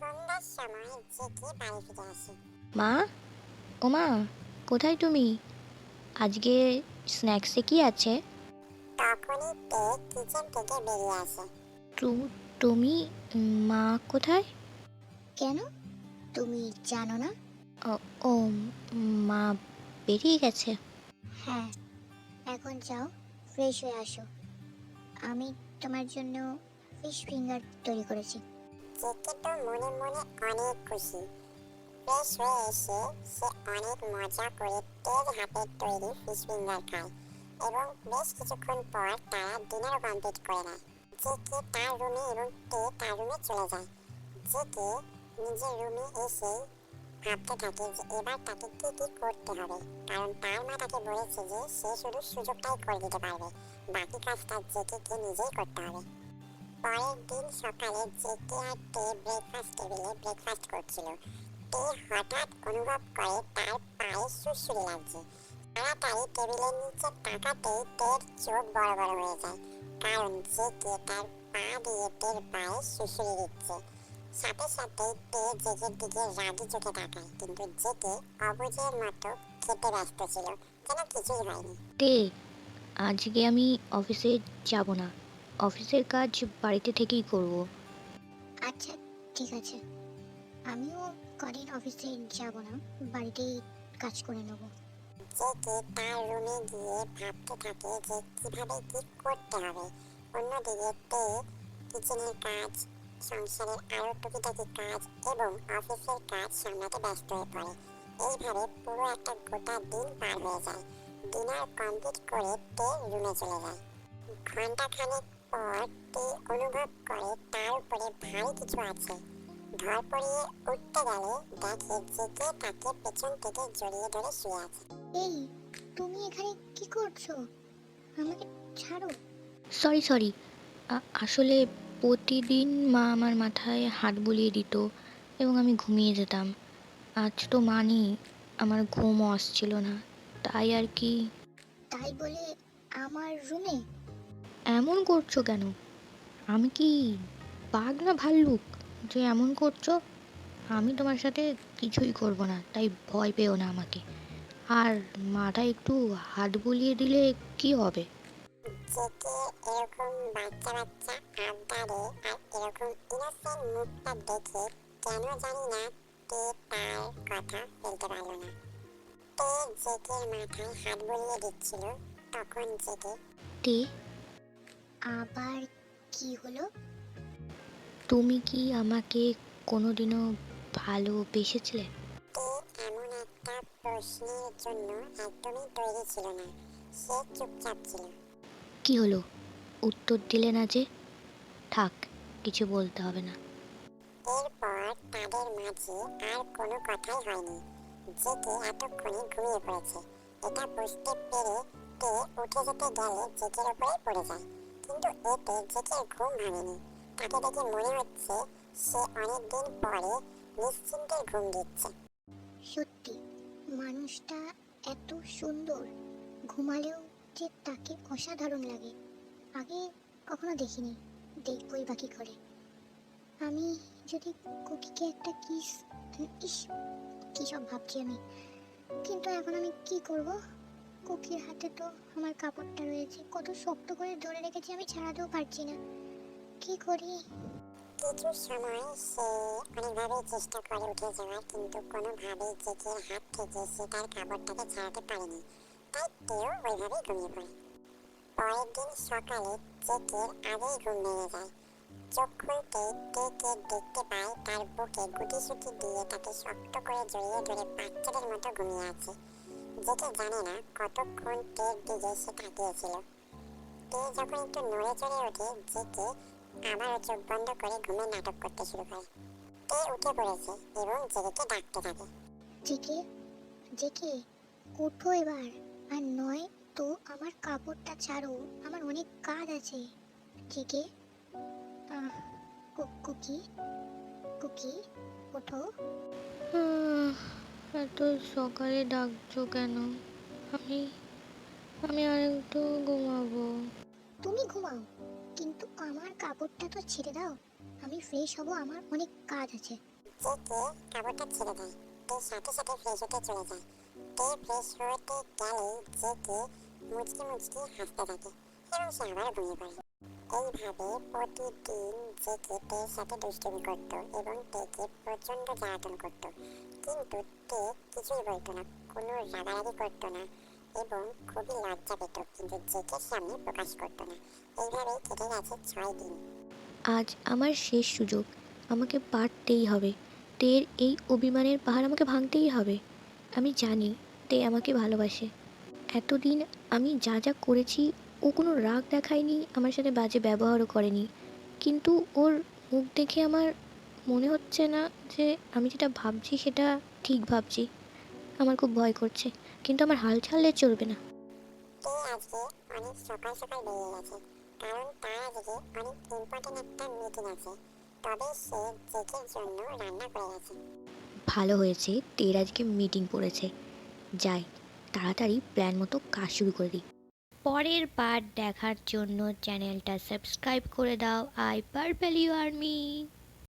সন্ধ্যার সময় জেকে বাড়ি ফিরে আসে। মা? ও মা কোথায় তুমি? আজকে স্ন্যাক্সে কি আছে? তখনই তে কিচেন থেকে বেরিয়ে আসে। তু- তুমি মা কোথায়? কেন? তুমি জানো না? ও, ও মা বেরিয়ে গেছে। হ্যাঁ এখন যাও ফ্রেশ হয়ে আসো। আমি তোমার জন্য ফিশ ফিঙ্গার তৈরি করেছি। জেকে তো মনে মনে অনেক খুশি। ফ্রেশ হয়ে এসে সে অনেক মজা করে তেজ হাতের তৈরি ফিশ ফিঙ্গার খায় এবং বেশ কিছুক্ষণ পর তারা ডিনার কমপ্লিট করে নেয়। জেকে তার রুমে এবং তে তার রুমে চলে যায়। জেকে নিজের রুমে এসে ভাবতে থাকে যে এবার তাকে কি কি করতে হবে, কারণ তার মা তাকে বলেছে যে সে শুধু সুযোগটাই করে দিতে পারবে, বাকি কাজটা জেকেকে নিজেই করতে হবে। পরের দিন সকালে জেকে আর তে ব্রেকফাস্ট টেবিলে ব্রেকফাস্ট করছিল। তে হঠাৎ অনুভব করে তার পায়ে সুরসুরি লাগছে। তাড়াতাড়ি টেবিলের নিচে তাকাতেই তের চোখ বড় বড় হয়ে যায়। কারণ জেকে তার পা দিয়ে তের পায়ে সুরসুরি দিচ্ছে। সাথে সাথেই তে জেকের দিকে রাগি চোখে তাকায়। কিন্তু অবুঝের মতো খেতে ব্যস্ত ছিল। যেন কিছুই হয়নি। তে, আজকে আমি অফিসে যাব না। অফিসের কাজ বাড়িতে থেকেই করব। আচ্ছা ঠিক আছে। আমিও কদিন অফিসে যাব না বাড়িতেই কাজ করে নেব। জেকে তার রুমে গিয়ে ভাবতে থাকে যে কীভাবে কি করতে হবে। অন্যদিকে তে কিচেনের কাজ সংসারের আরও টুকিটাকি কাজ এবং অফিসের কাজ সামলাতে ব্যস্ত হয়ে পড়ে। এইভাবে পুরো একটা গোটা দিন পার হয়ে যায়। ডিনার কমপ্লিট করে তে রুমে চলে যায়। ঘণ্টা খানেক পর অনুভব করে তার উপরে ভারী কিছু আছে। ধর পড়িয়ে উঠতে গেলে দেখে জেকে তাকে পেছন থেকে জড়িয়ে ধরে শুয়ে আছে। এই তুমি এখানে কি করছ? আমাকে ছাড়ো। সরি সরি আসলে প্রতিদিন মা আমার মাথায় হাত বুলিয়ে দিত এবং আমি ঘুমিয়ে যেতাম। আজ তো মা নেই আমার ঘুমও আসছিল না। তাই আর কি? তাই বলে আমার রুমে এমন করছ কেন? আমি কি বাঘ না ভাল্লুক যে এমন করছ? আমি তোমার সাথে কিছুই করব না তাই ভয় পেও না আমাকে। আর মাটা একটু হাত বুলিয়ে দিলে কি হবে? জেকে এরকম বাচ্চা বাচ্চা আবদারে আর এরকম ইনোসেন্ট মুখটা দেখে কেন জানি না তে তার কথা ফেলতে পারল না। তে জেকের মাথায় হাত বুলিয়ে দিচ্ছিল তখন জেকে তে আবার কি হলো? তুমি কি আমাকে কোনোদিনও ভালোবেসেছিলে? এমন একটা প্রশ্নের জন্য একদমই তৈরি ছিল না। সে চুপচাপ ছিল। কি হলো? উত্তর দিলে না যে? থাক কিছু বলতে হবে না। এরপর তাদের মাঝে আর কোনো কথাই হয়নি। জেকে এতক্ষণে ঘুমিয়ে পড়েছে। এটা বুঝতে পেরে তে উঠে যেতে গেলে জেকের ওপরে পড়ে যায়। কিন্তু এতে জেকের ঘুম ভাঙেনি, তাকে দেখে মনে হচ্ছে সে অনেকদিন পরে নিশ্চিন্তে ঘুম দিচ্ছে। সত্যি, মানুষটা এত সুন্দর, ঘুমালেও যে তাকে অসাধারণ লাগে, আগে কখনো দেখিনি, দেখবই বাকি করে। আমি যদি কুকিকে একটা কিস ইস কী সব ভাবছি আমি, কিন্তু এখন আমি কি করব? কুকির হাতে তো আমার কাপড়টা রয়েছে। কত শক্ত করে ধরে রেখেছি, আমি ছাড়াতেও পারছি না। কি করি? কিছু সময় সে অনেকভাবেই চেষ্টা করে উঠে যাওয়ার, কিন্তু কোনোভাবেই জেকের হাত থেকে সে তার কাপড়টাকে ছাড়াতে পারেনি তাই ঘুমিয়ে পড়ে। পরের দিন সকালে জেকের আগেই ঘুম ভেঙে যায়। চোখ তেকে দেখতে পায়, তার বুকে গুটিসুটি দিয়ে তাকে শক্ত করে জড়িয়ে ধরে বাচ্চাদের মতো ঘুমিয়ে আছে। জেকে জানে না কতক্ষণ তের দিকে সে তাকিয়েছিল তে যখন একটু নড়ে চড়ে ওঠে জেকে আবারও চোখ বন্ধ করে ঘুমের নাটক করতে শুরু করে। তে উঠে পড়েছে এবং জেগেকে ডাকতে থাকে। জেকে জেকে উঠো এবার। আর নয় তো আমার কাপড়টা ছাড়ো আমার অনেক কাজ আছে। জেকে কুকি কুকি ওঠো আহ, এত সকালে ডাকছো কেন? আমি আমি আর একটু ঘুমাবো। তুমি ঘুমাও কিন্তু আমার কাপড়টা তো ছেড়ে দাও। আমি ফ্রেশ হব আমার অনেক কাজ আছে। কে কাপড়টা ছেড়ে দেয় তে সাথে সাথে ফ্রেশ হতে চলে যায়। তে ফ্রেশ হতে গেলে যে কে মুচকি মুচকি হাসতে থাকে এবং সে আবার ঘুমিয়ে পড়ে। এইভাবে প্রতিদিন যে তের সাথে দুষ্টুমি করত এবং তেকে প্রচণ্ড জ্বালাতন করত। কিন্তু তে কিছুই বলতো না, কোনো রাগারাগি করতো না এবং খুবই লজ্জা পেত, কিন্তু জেকের সামনে প্রকাশ করতো না। এইভাবেই কেটে গেছে ছয় দিন। আজ আমার শেষ সুযোগ, আমাকে পারতেই হবে। তের এই অভিমানের পাহাড় আমাকে ভাঙতেই হবে। আমি জানি তে আমাকে ভালোবাসে। এতদিন আমি যা যা করেছি ও কোনো রাগ দেখায়নি আমার সাথে বাজে ব্যবহারও করেনি। কিন্তু ওর মুখ দেখে আমার মনে হচ্ছে না যে আমি যেটা ভাবছি সেটা ঠিক ভাবছি। আমার খুব ভয় করছে কিন্তু আমার হাল ছাড়লে চলবে না। তে আজকে অনেক সকাল সকাল বেরিয়ে গেছে কারণ তার আজকে অনেক ইম্পর্টেন্ট একটা মিটিং আছে। তবে সে জেকের জন্য রান্না করে গেছে। ভালো হয়েছে তের আজকে মিটিং পড়েছে। যাই তাড়াতাড়ি প্ল্যান মতো কাজ শুরু করে দিই। পরের পার্ট দেখার জন্য চ্যানেলটা সাবস্ক্রাইব করে দাও আই পার্পেল ইউ আর্মি